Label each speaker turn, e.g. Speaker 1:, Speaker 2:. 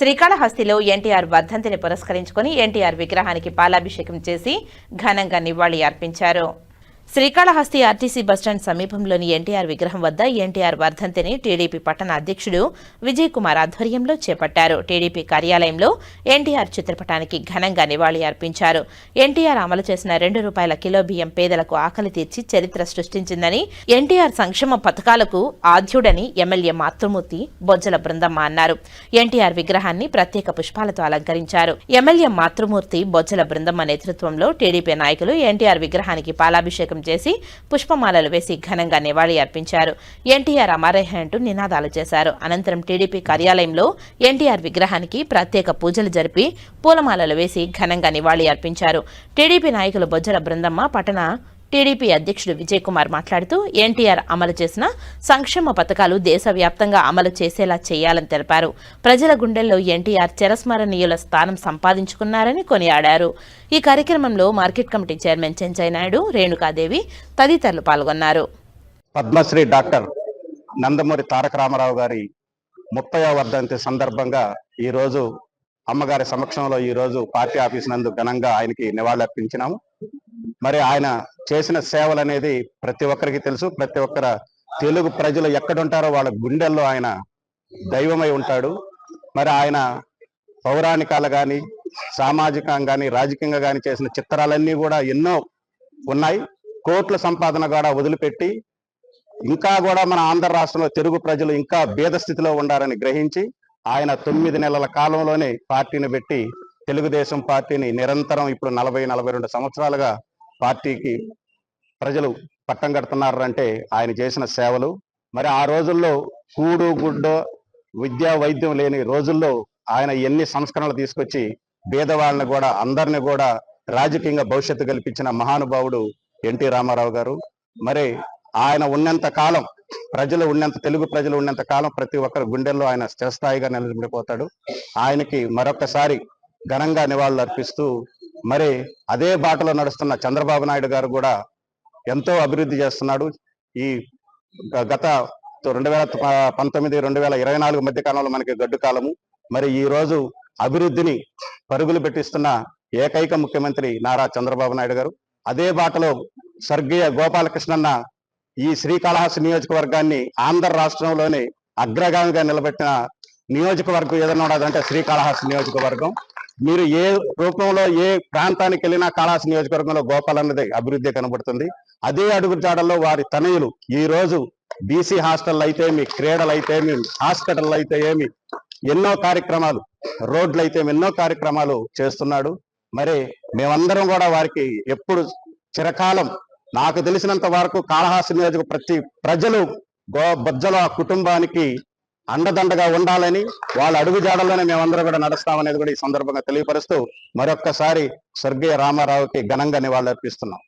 Speaker 1: శ్రీకాళహస్తిలో ఎన్టీఆర్ వర్ధంతిని పురస్కరించుకుని ఎన్టీఆర్ విగ్రహానికి పాలాభిషేకం చేసి ఘనంగా నివాళి అర్పించారు. శ్రీకాళహస్తి ఆర్టీసీ బస్టాండ్ సమీపంలోని ఎన్టీఆర్ విగ్రహం వద్ద ఎన్టీఆర్ వర్ధంతిని టీడీపీ పట్టణ అధ్యక్షుడు విజయ్ కుమార్ ఆధ్వర్యంలో చేపట్టారు. టీడీపీ కార్యాలయంలో ఎన్టీఆర్ చిత్రపటానికి ఘనంగా నివాళి అర్పించారు. ఎన్టీఆర్ అమలు చేసిన రెండు రూపాయల కిలో బియ్యం పేదలకు ఆకలి తీర్చి చరిత్ర సృష్టించిందని ఎన్టీఆర్ సంక్షేమ పథకాలకు ఆద్యుడని ఎమ్మెల్యే మాతృమూర్తి బొజ్జల బృందమ్మ అన్నారు. ఎన్టీఆర్ విగ్రహాన్ని ప్రత్యేక పుష్పాలతో అలంకరించారు. ఎమ్మెల్యే మాతృమూర్తి బొజ్జల బృందమ్మ నేతృత్వంలో టీడీపీ నాయకులు ఎన్టీఆర్ విగ్రహానికి పాలాభిషేకం చేసి పుష్పమాలలు వేసి ఘనంగా నివాళి అర్పించారు. ఎన్టీఆర్ అమరేహ అంటూ నినాదాలు చేశారు. అనంతరం టీడీపీ కార్యాలయంలో ఎన్టీఆర్ విగ్రహానికి ప్రత్యేక పూజలు జరిపి పూలమాలలు వేసి ఘనంగా నివాళి అర్పించారు. టీడీపీ నాయకులు బొజ్జల బృందమ్మ పట్టణ టీడీపీ అధ్యక్షుడు విజయ్ కుమార్ మాట్లాడుతూ ఎన్టీఆర్ అమలు చేసిన సంక్షేమ పథకాలు దేశవ్యాప్తంగా అమలు చేసేలా చేయాలని తెలిపారు. ప్రజల గుండెల్లో ఎన్టీఆర్ చిరస్మరణీయుల స్థానం సంపాదించుకున్నారని కొనియాడారు. ఈ కార్యక్రమంలో market committee chairman Chenchaiah Naidu Renukadevi తదితరులు పాల్గొన్నారు.
Speaker 2: పద్మశ్రీ డాక్టర్ నందమూరి తారక రామారావు గారి ముప్పై వర్ధంతి సందర్భంగా ఈ రోజు అమ్మగారి సమక్షంలో ఈ రోజు పార్టీ ఆఫీస్ నందు ఘనంగా ఆయనకి నివాళులర్పించినాము. మరి ఆయన చేసిన సేవలు అనేది ప్రతి ఒక్కరికి తెలుసు. ప్రతి ఒక్కర తెలుగు ప్రజలు ఎక్కడుంటారో వాళ్ళ గుండెల్లో ఆయన దైవమై ఉంటాడు. మరి ఆయన పౌరాణికాలు కానీ సామాజికంగా కానీ రాజకీయంగా కానీ చేసిన చిత్రాలన్నీ కూడా ఎన్నో ఉన్నాయి. కోట్ల సంపాదన కూడా వదిలిపెట్టి ఇంకా కూడా మన ఆంధ్ర రాష్ట్రంలో తెలుగు ప్రజలు ఇంకా భేద స్థితిలో ఉండాలని గ్రహించి ఆయన తొమ్మిది నెలల కాలంలోనే పార్టీని పెట్టి తెలుగుదేశం పార్టీని నిరంతరం ఇప్పుడు నలభై నలభై రెండు సంవత్సరాలుగా పార్టీకి ప్రజలు పట్టం కడుతున్నారు అంటే ఆయన చేసిన సేవలు. మరి ఆ రోజుల్లో కూడు గుడ్డ విద్యా వైద్యం లేని రోజుల్లో ఆయన ఎన్ని సంస్కరణలు తీసుకొచ్చి పేదవాళ్ళని కూడా అందరిని కూడా రాజకీయంగా భవిష్యత్తు కల్పించిన మహానుభావుడు ఎన్టీ రామారావు గారు. మరి ఆయన ఉన్నంత కాలం ప్రజలు ఉన్నంత తెలుగు ప్రజలు ఉన్నంత కాలం ప్రతి ఒక్కరి గుండెల్లో ఆయన స్థిరస్థాయిగా నిలబడిపోతాడు. ఆయనకి మరొకసారి ఘనంగా నివాళులు అర్పిస్తూ మరి అదే బాటలో నడుస్తున్న చంద్రబాబు నాయుడు గారు కూడా ఎంతో అభివృద్ధి చేస్తున్నాడు. ఈ గత రెండు వేల పంతొమ్మిది రెండు వేల ఇరవై నాలుగు మధ్య కాలంలో మనకి గడ్డు కాలము. మరి ఈ రోజు అభివృద్ధిని పరుగులు పెట్టిస్తున్న ఏకైక ముఖ్యమంత్రి నారా చంద్రబాబు నాయుడు గారు. అదే బాటలో స్వర్గీయ గోపాలకృష్ణన్న ఈ శ్రీకాళహస్తి నియోజకవర్గాన్ని ఆంధ్ర రాష్ట్రంలోనే అగ్రగామిగా నిలబెట్టిన నియోజకవర్గం ఏదైనా ఉండదంటే శ్రీకాళహస్తి నియోజకవర్గం. మీరు ఏ రూపంలో ఏ ప్రాంతానికి వెళ్ళినా కాళహస్తి నియోజకవర్గంలో గోపాల్ అన్నది అభివృద్ధి కనబడుతుంది. అదే అడుగు జాడల్లో వారి తనయులు ఈ రోజు బీసీ హాస్టల్ అయితే ఏమి క్రీడలు అయితే ఏమి హాస్పిటల్ అయితే ఏమి ఎన్నో కార్యక్రమాలు రోడ్లు అయితే ఏమి, ఎన్నో కార్యక్రమాలు చేస్తున్నాడు. మరి మేమందరం కూడా వారికి ఎప్పుడు చిరకాలం నాకు తెలిసినంత వరకు కాళహాసి నియోజక ప్రతి ప్రజలు గో బజ్జల కుటుంబానికి అండదండగా ఉండాలని వాళ్ళ అడుగుజాడల్లోనే మేమందరం కూడా నడుస్తామనేది కూడా ఈ సందర్భంగా తెలియపరుస్తూ మరొక్కసారి స్వర్గీయ రామారావుకి ఘనంగా నివాళులర్పిస్తున్నాం.